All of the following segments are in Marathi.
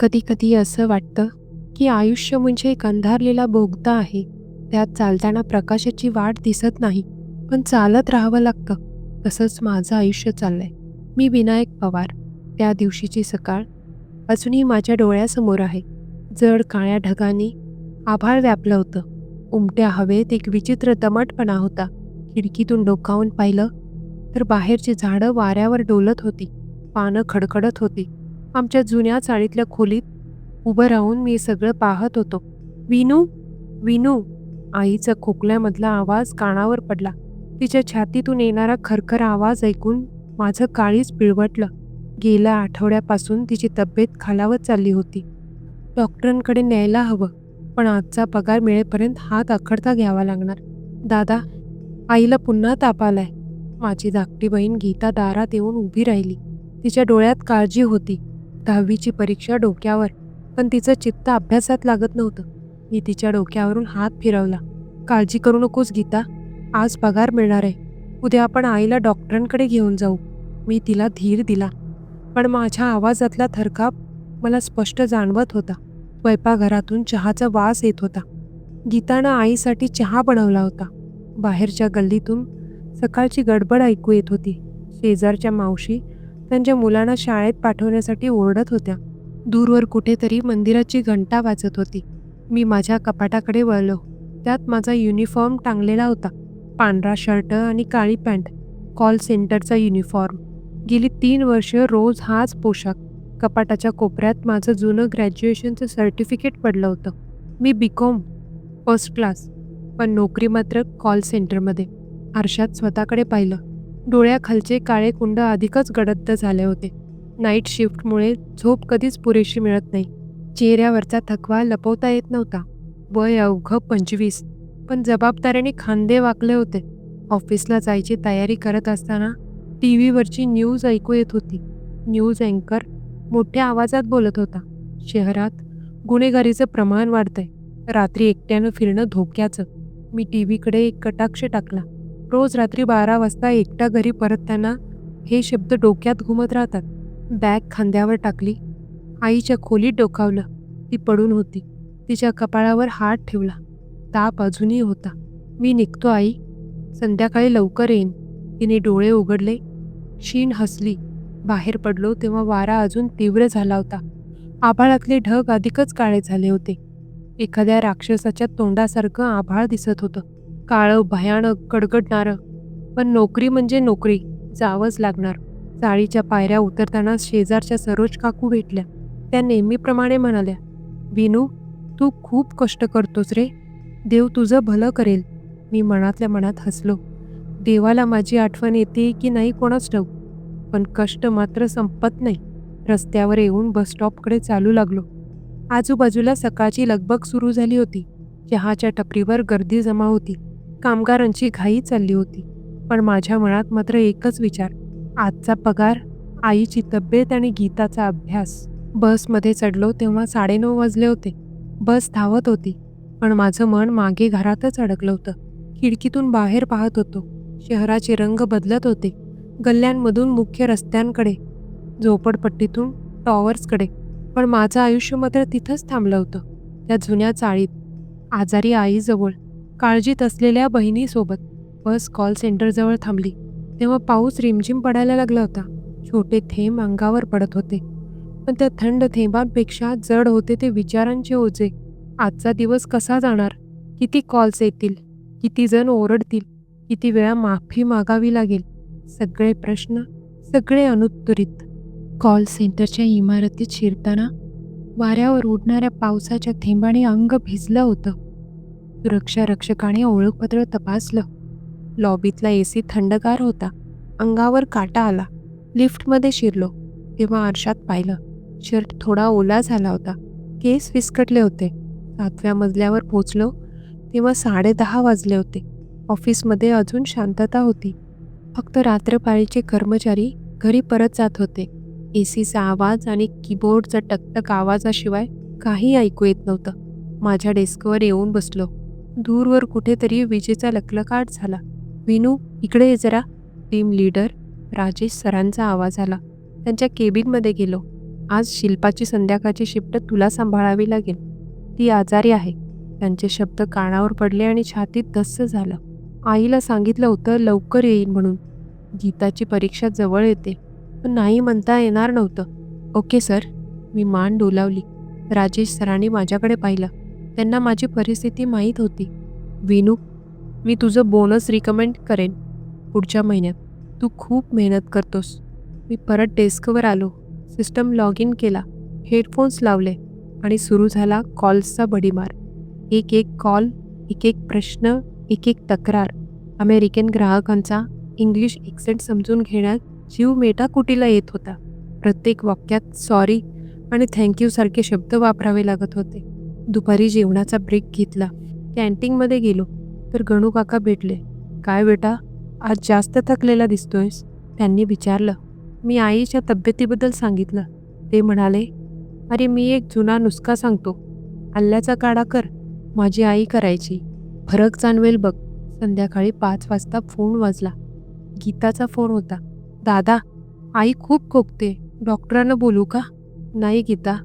कधी कधी असं वाटतं की आयुष्य म्हणजे एक अंधारलेला बोगदा आहे. त्यात चालताना प्रकाशाची वाट दिसत नाही पण चालत राहावं लागतं. तसंच माझं आयुष्य चाललंय. मी विनायक पवार. त्या दिवशीची सकाळ. अजूनही माझ्या डोळ्यासमोर आहे. जड काळ्या ढगांनी आभाळ व्यापलं होतं. उमट्या हवेत एक विचित्र दमटपणा होता. खिडकीतून डोकावून पाहिलं तर बाहेरची झाडं वाऱ्यावर डोलत होती. पानं खडखडत होती. आमच्या जुन्या चाळीतल्या खोलीत उभं राहून मी सगळं पाहत होतो. विनू विनू आईचा खोकल्यामधला आवाज कानावर पडला. तिच्या छातीतून येणारा खरखर आवाज ऐकून माझं काळीच पिळवटलं. गेल्या आठवड्यापासून तिची तब्येत खालावत चालली होती. डॉक्टरांकडे न्यायला हवं पण आजचा पगार मिळेपर्यंत हात आखडता घ्यावा लागणार. दादा आईला पुन्हा ताप आलाय. माझी धाकटी बहीण गीता दारात येऊन उभी राहिली. तिच्या डोळ्यात काळजी होती. दहावीची परीक्षा डोक्यावर पण तिचं चित्त अभ्यासात लागत नव्हतं. मी तिच्या डोक्यावरून हात फिरवला. काळजी करू नकोस गीता. आज पगार मिळणार आहे. उद्या आपण आईला डॉक्टरांकडे घेऊन जाऊ. मी तिला धीर दिला. पण माझ्या आवाजातला थरकाप मला स्पष्ट जाणवत होता. स्वयंपाकघरातून चहाचा वास येत होता. गीतानं आईसाठी चहा बनवला होता. बाहेरच्या गल्लीतून सकाळची गडबड ऐकू येत होती. शेजारच्या मावशी त्यांच्या मुलांना शाळेत पाठवण्यासाठी ओरडत होत्या. दूरवर कुठेतरी मंदिराची घंटा वाजत होती. मी माझ्या कपाटाकडे वळलो. त्यात माझा युनिफॉर्म टांगलेला होता. पांढरा शर्ट आणि काळी पॅन्ट. कॉल सेंटरचा युनिफॉर्म. गेली तीन वर्ष रोज हाच पोशाख. कपाटाच्या कोपऱ्यात माझं जुनं ग्रॅज्युएशनचं सर्टिफिकेट पडलं होतं. मी बी कॉम फर्स्ट क्लास पण नोकरी मात्र कॉल सेंटरमध्ये. आरशात स्वतःकडे पाहिलं. डोळ्याखालचे काळे कुंड अधिकच गडद्द झाले होते. नाईट शिफ्टमुळे झोप कधीच पुरेशी मिळत नाही. चेहऱ्यावरचा थकवा लपवता येत नव्हता. वय अवघं पंचवीस. पण जबाबदारीने खांदे वाकले होते. ऑफिसला जायची तयारी करत असताना टी व्हीवरची न्यूज ऐकू येत होती. न्यूज अँकर मोठ्या आवाजात बोलत होता. शहरात गुन्हेगारीचं प्रमाण वाढतंय. रात्री एकट्यानं फिरणं धोक्याचं. मी टी व्हीकडे एक कटाक्ष टाकला. रोज रात्री बारा वाजता एकटा घरी परतताना हे शब्द डोक्यात घुमत राहतात. बॅग खांद्यावर टाकली. आईच्या खोलीत डोकावलं. ती पडून होती. तिच्या कपाळावर हात ठेवला. ताप अजूनही होता. मी निघतो आई. संध्याकाळी लवकर येईन. तिने डोळे उघडले. शीण हसली. बाहेर पडलो तेव्हा वारा अजून तीव्र झाला होता. आभाळातले ढग अधिकच काळे झाले होते. एखाद्या राक्षसाच्या तोंडासारखं आभाळ दिसत होतं. काळं भयानक गडगडणारं पण नोकरी म्हणजे नोकरी जावंच लागणार. चाळीच्या पायऱ्या उतरताना शेजारच्या सरोज काकू भेटल्या. त्या नेहमीप्रमाणे म्हणाल्या विनू तू खूप कष्ट करतोस रे. देव तुझं भलं करेल. मी मनातल्या मनात हसलो. देवाला माझी आठवण येते की नाही कोणाच ठाऊक. पण कष्ट मात्र संपत नाही. रस्त्यावर येऊन बसस्टॉपकडे चालू लागलो. आजूबाजूला सकाळची लगबग सुरू झाली होती. चहाच्या टपरीवर गर्दी जमा होती. कामगारांची घाई चालली होती. पण माझ्या मनात मात्र एकच विचार. आजचा पगार आईची तब्येत आणि गीताचा अभ्यास. बसमध्ये चढलो तेव्हा साडेनऊ वाजले होते. बस धावत होती पण माझं मन मागे घरातच अडकलं होतं. खिडकीतून बाहेर पाहत होतो. शहराचे रंग बदलत होते. गल्ल्यांमधून मुख्य रस्त्यांकडे झोपडपट्टीतून टॉवर्सकडे. पण माझं आयुष्य मात्र तिथंच थांबलं होतं. त्या जुन्या चाळीत आजारी आईजवळ काळजीत असलेल्या बहिणीसोबत बस कॉल सेंटरजवळ थांबली. तेव्हा पाऊस रिमझिम पडायला लागला होता. छोटे थेंब अंगावर पडत होते. पण त्या थंड थेंबांपेक्षा जड होते ते विचारांचे ओझे. आजचा दिवस कसा जाणार? किती कॉल्स येतील? किती जण ओरडतील? किती वेळा माफी मागावी लागेल? सगळे प्रश्न सगळे अनुत्तरित. कॉल सेंटरच्या इमारतीत शिरताना वाऱ्यावर उडणाऱ्या पावसाच्या थेंबाने अंग भिजलं होतं. सुरक्षा रक्षकाने ओळखपत्र तपासलं. लॉबीतला ए सी थंडगार होता. अंगावर काटा आला. लिफ्टमध्ये शिरलो. तेव्हा आरशात पाहिलं. शर्ट थोडा ओला झाला होता. केस विस्कटले होते. सातव्या मजल्यावर पोचलो. तेव्हा साडेदहा वाजले होते. ऑफिसमध्ये अजून शांतता होती. फक्त रात्रपाळीचे कर्मचारी घरी परत जात होते. ए सीचा आवाज आणि कीबोर्डचा टकटक आवाजाशिवाय काही ऐकू येत नव्हतं. माझ्या डेस्कवर येऊन बसलो. दूरवर कुठेतरी विजेचा लकलकाट झाला. विनू इकडे ये जरा. टीम लीडर राजेश सरांचा आवाज आला. त्यांच्या केबिनमध्ये गेलो. आज शिल्पाची संध्याकाळची शिफ्ट तुला सांभाळावी लागेल. ती आजारी आहे. त्यांचे शब्द कानावर पडले आणि छातीत धस्स झालं. आईला सांगितलं होतं लवकर येईल म्हणून. गीताची परीक्षा जवळ येते. पण नाही म्हणता येणार नव्हतं. Okay sir. मी मान डोलावली. राजेश सरांनी माझ्याकडे पाहिलं. त्यांना माझी परिस्थिती माहीत होती. विनू मी तुझं बोनस रिकमेंड करेन. पुढच्या महिन्यात तू खूप मेहनत करतोस. मी परत डेस्कवर आलो. सिस्टम लॉग इन केला. हेडफोन्स लावले आणि सुरू झाला कॉल्सचा बडीमार. एक एक कॉल एक एक प्रश्न एक एक तक्रार. अमेरिकन ग्राहकांचा इंग्लिश एक्सेंट समजून घेण्यात जीव मेटाकुटीला येत होता. प्रत्येक वाक्यात सॉरी आणि थँक्यूसारखे शब्द वापरावे लागत होते. दुपारी जेवणाचा ब्रेक घेतला. कॅन्टीनमध्ये गेलो तर गणू काका भेटले. काय बेटा आज जास्त थकलेला दिसतोयस त्यांनी विचारलं. मी आईच्या तब्येतीबद्दल सांगितलं. ते म्हणाले अरे मी एक जुना नुसका सांगतो. आल्याचा काढा कर माझी आई करायची. फरक जाणवेल बघ. संध्याकाळी पाच वाजता फोन वाजला. गीताचा फोन होता. दादा आई खूप खोकते. डॉक्टरांना बोलू का? नाही गीता.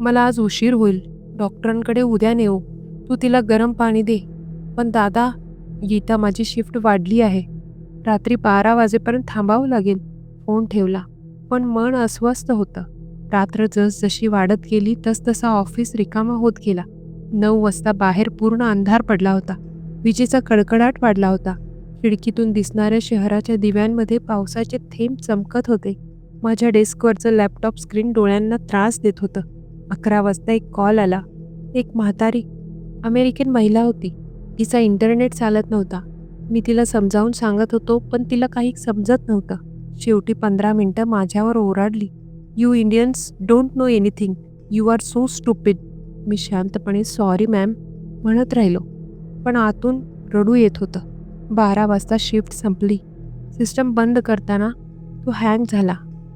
मला आज उशीर होईल. डॉक्टरांकडे उद्या नेऊ. तू तिला गरम पाणी दे. पण दादा गीता माझी शिफ्ट वाढली आहे. रात्री बारा वाजेपर्यंत थांबावं लागेल. फोन ठेवला. पण मन अस्वस्थ होतं. रात्र जसजशी वाढत गेली तसतसा ऑफिस रिकामा होत गेला. नऊ वाजता बाहेर पूर्ण अंधार पडला होता. विजेचा कडकडाट वाढला होता. खिडकीतून दिसणाऱ्या शहराच्या दिव्यांमध्ये पावसाचे थेंब चमकत होते. माझ्या डेस्कवरचं लॅपटॉप स्क्रीन डोळ्यांना त्रास देत होतं. अकरा वाजता एक कॉल आला. एक म्हातारी अमेरिकन महिला होती. तिचा इंटरनेट चालत नव्हता. मी तिला समजावून सांगत होतो पण तिला काही समजत नव्हतं. शेवटी पंधरा मिनटं माझ्यावर ओरडली. You Indians don't know anything you are so stupid मी शांतपणे सॉरी मॅम म्हणत राहिलो. पण आतून रडू येत होतं. बारा वाजता शिफ्ट संपली. सिस्टम बंद करताना तो हँग झाला.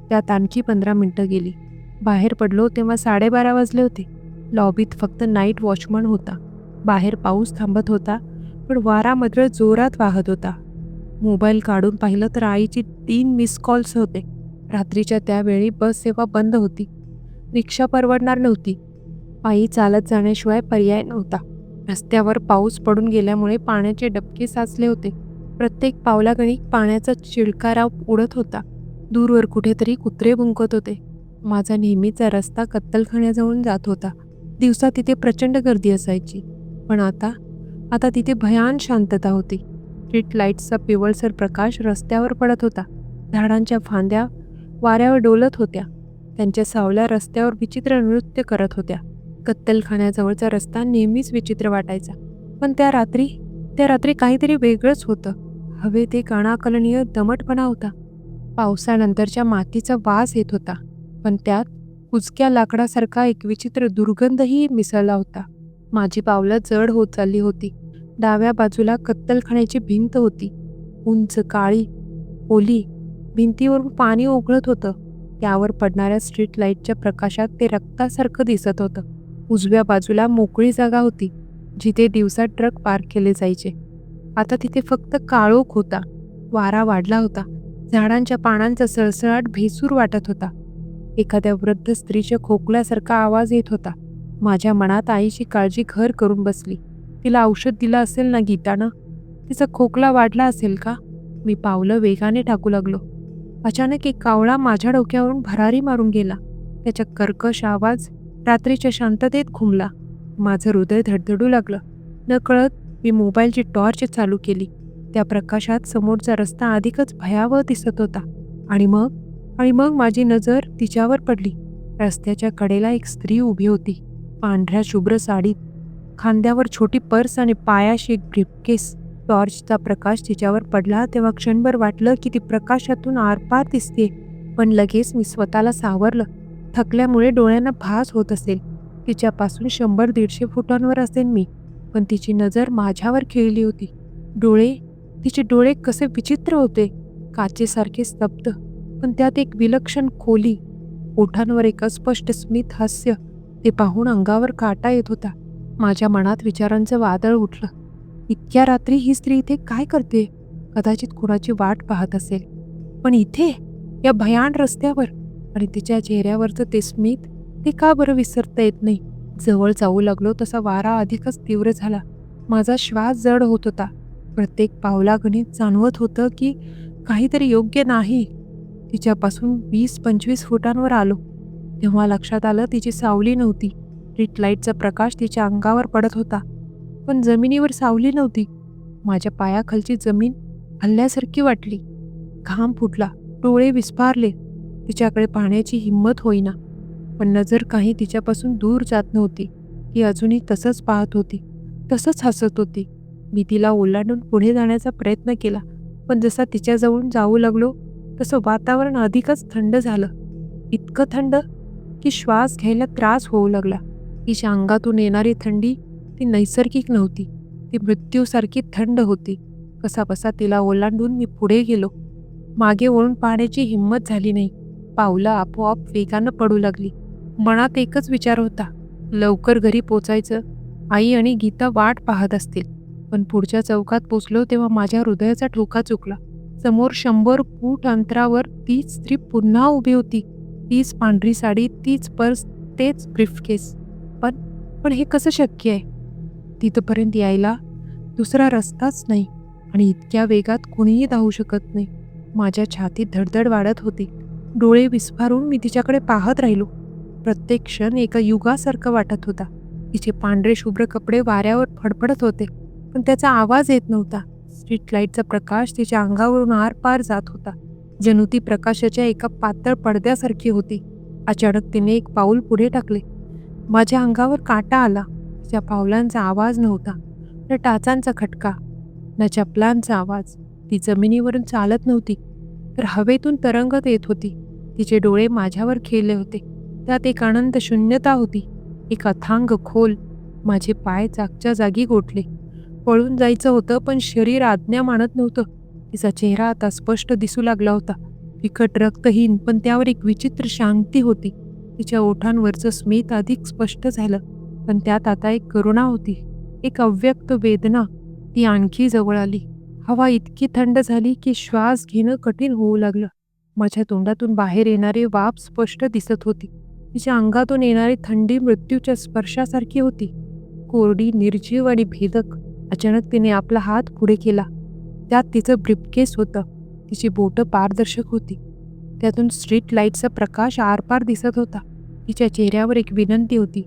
त्यात आणखी पंधरा मिनटं गेली. बाहेर पडलो तेव्हा साडेबारा वाजले होते. लॉबीत फक्त नाईट वॉचमन होता. बाहेर पाऊस थांबत होता पण वारा मात्र जोरात वाहत होता. मोबाईल काढून पाहिलं तर आईची तीन मिस कॉल्स होते. रात्रीच्या त्यावेळी बस सेवा बंद होती. रिक्षा परवडणार नव्हती. पायी चालत जाण्याशिवाय पर्याय नव्हता. रस्त्यावर पाऊस पडून गेल्यामुळे पाण्याचे डबके साचले होते. प्रत्येक पावलागणिक पाण्याचा चिळकारा उडत होता. दूरवर कुठेतरी कुत्रे भुंकत होते. माझा नेहमीचा रस्ता कत्तलखान्याजवळून जात होता. दिवसा तिथे प्रचंड गर्दी असायची. पण आता आता तिथे भयान शांतता होती. स्ट्रीट लाईट्सचा पिवळसर प्रकाश रस्त्यावर पडत होता. झाडांच्या फांद्या वाऱ्यावर डोलत होत्या. त्यांच्या सावल्या रस्त्यावर विचित्र नृत्य करत होत्या. कत्तलखान्याजवळचा रस्ता नेहमीच विचित्र वाटायचा. पण त्या रात्री त्या रात्री काहीतरी वेगळंच होतं. हवेत एक अनाकलनीय दमटपणा होता. पावसानंतरच्या मातीचा वास येत होता. पण त्यात कुचक्या लाकडासारखा एक विचित्र दुर्गंधही मिसळला होता. माझी पावलं जड होत चालली होती. डाव्या बाजूला कत्तलखान्याची भिंत होती. उंच काळी ओली भिंतीवरून पाणी ओघळत होतं. त्यावर पडणाऱ्या स्ट्रीट लाईटच्या प्रकाशात ते रक्तासारखं दिसत होतं. उजव्या बाजूला मोकळी जागा होती जिथे दिवसा ट्रक पार्क केले जायचे. आता तिथे फक्त काळोख होता. वारा वाढला होता. झाडांच्या पानांचा सळसळाट भेसूर वाटत होता. एखाद्या वृद्ध स्त्रीच्या खोकल्यासारखा आवाज येत होता. माझ्या मनात आईची काळजी घर करून बसली. तिला औषध दिलं असेल ना गीतानं? तिचा खोकला वाढला असेल का? मी पावलं वेगाने टाकू लागलो. अचानक एक कावळा माझ्या डोक्यावरून भरारी मारून गेला. त्याचा कर्कश आवाज रात्रीच्या शांततेत घुमला. माझं हृदय धडधडू लागलं. नकळत मी मोबाईलची टॉर्च चालू केली. त्या प्रकाशात समोरचा रस्ता अधिकच भयावह दिसत होता. आणि मग? आणि मग माझी नजर तिच्यावर पडली. रस्त्याच्या कडेला एक स्त्री उभी होती. पांढऱ्या शुभ्र साडीत खांद्यावर छोटी पर्स आणि पायाशी एक ब्रिफकेस. टॉर्चचा प्रकाश तिच्यावर पडला तेव्हा क्षणभर वाटलं की ती प्रकाशातून आरपार दिसते पण लगेच मी स्वतःला सावरलं. थकल्यामुळे डोळ्यांना भास होत असेल. तिच्यापासून शंभर दीडशे फुटांवर असेल मी. पण तिची नजर माझ्यावर खेळली होती. डोळे तिचे डोळे कसे विचित्र होते. काचेसारखे स्तब्ध. पण त्यात एक विलक्षण खोली. ओठांवर एक अस्पष्ट स्मित हास्य. ते पाहून अंगावर काटा येत होता. माझ्या मनात विचारांचं वादळ उठलं. इतक्या रात्री ही स्त्री इथे काय करते? कदाचित कुणाची वाट पाहत असेल. पण इथे? या भयान रस्त्यावर? आणि तिच्या चेहऱ्यावरचं ते स्मित ते का बरं विसरता येत नाही? जवळ जाऊ लागलो तसा वारा अधिकच तीव्र झाला. माझा श्वास जड होत होता. प्रत्येक पावलागणित जाणवत होतं की काहीतरी योग्य नाही. तिच्यापासून वीस पंचवीस फुटांवर आलो. तेव्हा लक्षात आलं तिची सावली नव्हती. स्ट्रीट लाईटचा प्रकाश तिच्या अंगावर पडत होता. पण जमिनीवर सावली नव्हती. माझ्या पायाखालची जमीन हल्ल्यासारखी वाटली. घाम फुटला. डोळे विस्फारले. तिच्याकडे पाहण्याची हिंमत होईना. पण नजर काही तिच्यापासून दूर जात नव्हती. ती अजूनही तसंच पाहत होती. तसंच हसत होती. मी तिला ओलांडून पुढे जाण्याचा प्रयत्न केला. पण जसा तिच्याजवळून जाऊ लागलो तसं वातावरण अधिकच थंड झालं. इतकं थंड की श्वास घ्यायला त्रास होऊ लागला. तिच्या अंगातून येणारी थंडी ती नैसर्गिक नव्हती. ती मृत्यूसारखी थंड होती. कसाबसा तिला ओलांडून मी पुढे गेलो. मागे वळून पाहण्याची हिंमत झाली नाही. पावलं आपोआप वेगानं पडू लागली. मनात एकच विचार होता. लवकर घरी पोचायचं. आई आणि गीता वाट पाहत असतील. पण पुढच्या चौकात पोचलो तेव्हा माझ्या हृदयाचा ठोका चुकला. समोर शंभर फूट अंतरावर तीच स्त्री पुन्हा उभी होती. तीच पांढरी साडी तीच पर्स तेच ब्रीफकेस. पण पण हे कसं शक्य आहे? तिथपर्यंत यायला दुसरा रस्ताच नाही आणि इतक्या वेगात कुणीही धावू शकत नाही. माझ्या छातीत धडधड वाढत होती. डोळे विस्फारून मी तिच्याकडे पाहत राहिलो. प्रत्येक क्षण एका युगासारखं वाटत होता. तिचे पांढरे शुभ्र कपडे वाऱ्यावर फडफडत होते पण त्याचा आवाज येत नव्हता. स्ट्रीट लाईटचा प्रकाश तिच्या अंगावरून आरपार जात होता. जणू ती प्रकाशाच्या एका पातळ पडद्यासारखी होती. अचानक तिने एक पाऊल पुढे टाकले. माझ्या अंगावर काटा आला. तिच्या पावलांचा आवाज नव्हता. न टाचांचा खटका न चपलांचा आवाज. ती जमिनीवरून चालत नव्हती. तर हवेतून तरंगत येत होती. तिचे डोळे माझ्यावर खेळले होते. त्यात एक अनंत शून्यता होती. एक अथांग खोल. माझे पाय जागच्या जागी गोठले. पळून जायचं होतं पण शरीर आज्ञा मानत नव्हतं. तिचा चेहरा आता स्पष्ट दिसू लागला होता. फिकट रक्तहीन पण त्यावर एक विचित्र शांती होती. तिच्या ओठांवरचं स्मित अधिक स्पष्ट झालं. पण त्यात आता एक करुणा होती. एक अव्यक्त वेदना. ती आणखी जवळ आली. हवा इतकी थंड झाली की श्वास घेणं कठीण होऊ लागलं. माझ्या तोंडातून बाहेर येणारी वाफ स्पष्ट दिसत होती. तिच्या अंगातून येणारी थंडी मृत्यूच्या स्पर्शासारखी होती. कोरडी निर्जीव आणि भेदक. अचानक तिने आपला हात पुढे केला. त्यात तिचं ब्रिपकेस होतं. तिची बोटं पारदर्शक होती. त्यातून स्ट्रीट लाईटचा प्रकाश आरपार दिसत होता. तिच्या चेहऱ्यावर एक विनंती होती.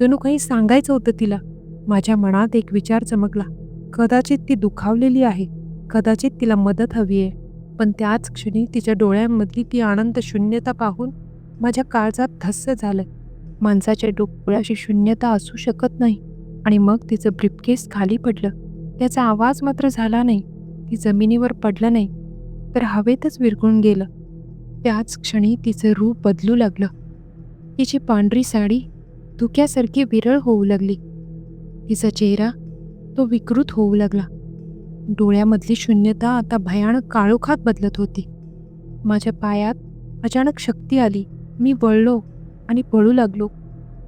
जणू काही सांगायचं होतं तिला. माझ्या मनात एक विचार चमकला. कदाचित ती दुखावलेली आहे. कदाचित तिला मदत हवी आहे. पण त्याच क्षणी तिच्या डोळ्यांमधली ती आनंद शून्यता पाहून माझ्या काळजात धस्स झालं. माणसाच्या डोळ्याशी शून्यता असू शकत नाही. आणि मग तिचं ब्रिपकेस खाली पडलं. त्याचा आवाज मात्र झाला नाही. ती जमिनीवर पडलं नाही तर हवेतच विरघळून गेलं. त्याच क्षणी तिचं रूप बदलू लागलं. तिची पांढरी साडी धुक्यासारखी विरळ होऊ लागली. तिचा चेहरा तो विकृत होऊ लागला. डोळ्यामधली शून्यता आता भयानक काळोखात बदलत होती. माझ्या पायात अचानक शक्ती आली. मी वळलो आणि पळू लागलो.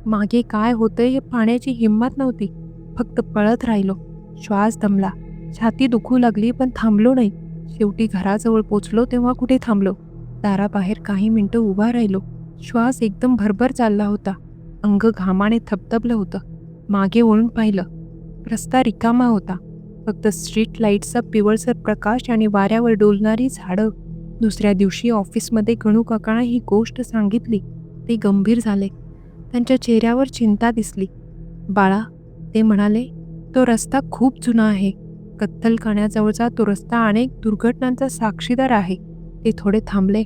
मागे काय होतंय हे पाहण्याची हिंमत नव्हती. फक्त पळत राहिलो. श्वास दमला. छाती दुखू लागली पण थांबलो नाही. शेवटी घराजवळ पोचलो तेव्हा कुठे थांबलो? दाराबाहेर काही मिनटं उभा राहिलो. श्वास एकदम भरभर चालला होता. अंग घामाने थपथपलं होतं. मागे वळून पाहिलं. रस्ता रिकामा होता. फक्त स्ट्रीट लाईटचा पिवळसर प्रकाश आणि वाऱ्यावर डोलणारी झाडं. दुसऱ्या दिवशी ऑफिसमध्ये गणू काकांना ही गोष्ट सांगितली. ते गंभीर झाले. त्यांच्या चेहऱ्यावर चिंता दिसली. बाळा ते म्हणाले तो रस्ता खूप जुना आहे. कत्तलखान्याजवळचा तो रस्ता अनेक दुर्घटनांचा साक्षीदार आहे. ते थोडे थांबले.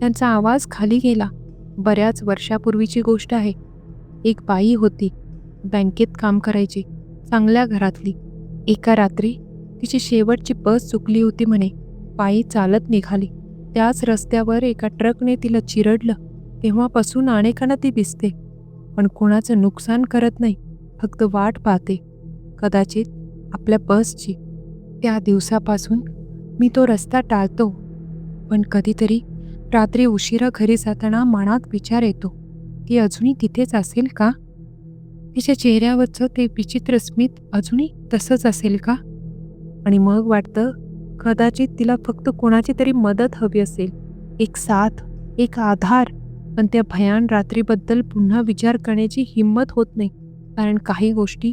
त्यांचा आवाज खाली गेला. बऱ्याच वर्षापूर्वीची गोष्ट आहे. एक बाई होती. बँकेत काम करायची. चांगल्या घरातली. एका रात्री तिची शेवटची बस चुकली होती म्हणे. पायी चालत निघाली. त्याच रस्त्यावर एका ट्रकने तिला चिरडलं. तेव्हापासून अनेकांना ती दिसते. पण कोणाचं नुकसान करत नाही फक्त वाट पाहते. कदाचित आपल्या बसची. त्या दिवसापासून मी तो रस्ता टाळतो. पण कधीतरी रात्री उशिरा घरी जाताना मनात विचार येतो ती अजूनही तिथेच असेल का? तिच्या चेहऱ्यावरचं ते विचित्र स्मित अजूनही तसंच असेल का? आणि मग वाटतं कदाचित तिला फक्त कोणाची तरी मदत हवी असेल. एक साथ एक आधार. पण त्या भयान रात्रीबद्दल पुन्हा विचार करण्याची हिंमत होत नाही. कारण काही गोष्टी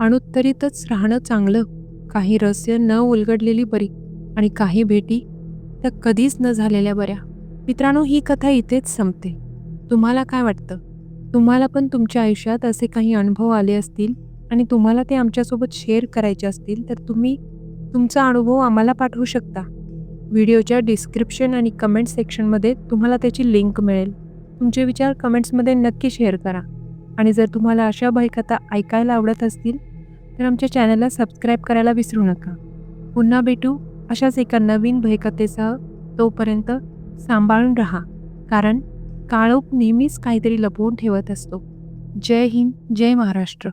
अणुत्तरीतच राहणं चांगलं काही रहस्य न उलगडलेली बरी आणि काही भेटी त्या कधीच न झालेल्या बऱ्या. मित्रांनो ही कथा इथेच संपते. तुम्हाला काय वाटतं? तुम्हाला पण तुमच्या आयुष्यात असे काही अनुभव आले असतील आणि तुम्हाला ते आमच्यासोबत शेअर करायचे असतील तर तुम्ही तुमचा अनुभव आम्हाला पाठवू शकता. व्हिडिओच्या डिस्क्रिप्शन आणि कमेंट सेक्शनमध्ये तुम्हाला त्याची लिंक मिळेल. तुमचे विचार कमेंट्समध्ये नक्की शेअर करा. आणि जर तुम्हाला अशा भयकथा ऐकायला आवडत असतील तर आमच्या चॅनलला सबस्क्राईब करायला विसरू नका. पुन्हा भेटू अशाच एका नवीन भयकथेसह. तोपर्यंत सांभाळून राहा कारण काळोख नेहमीच काहीतरी लपवून ठेवत असतो. जय हिंद जय महाराष्ट्र.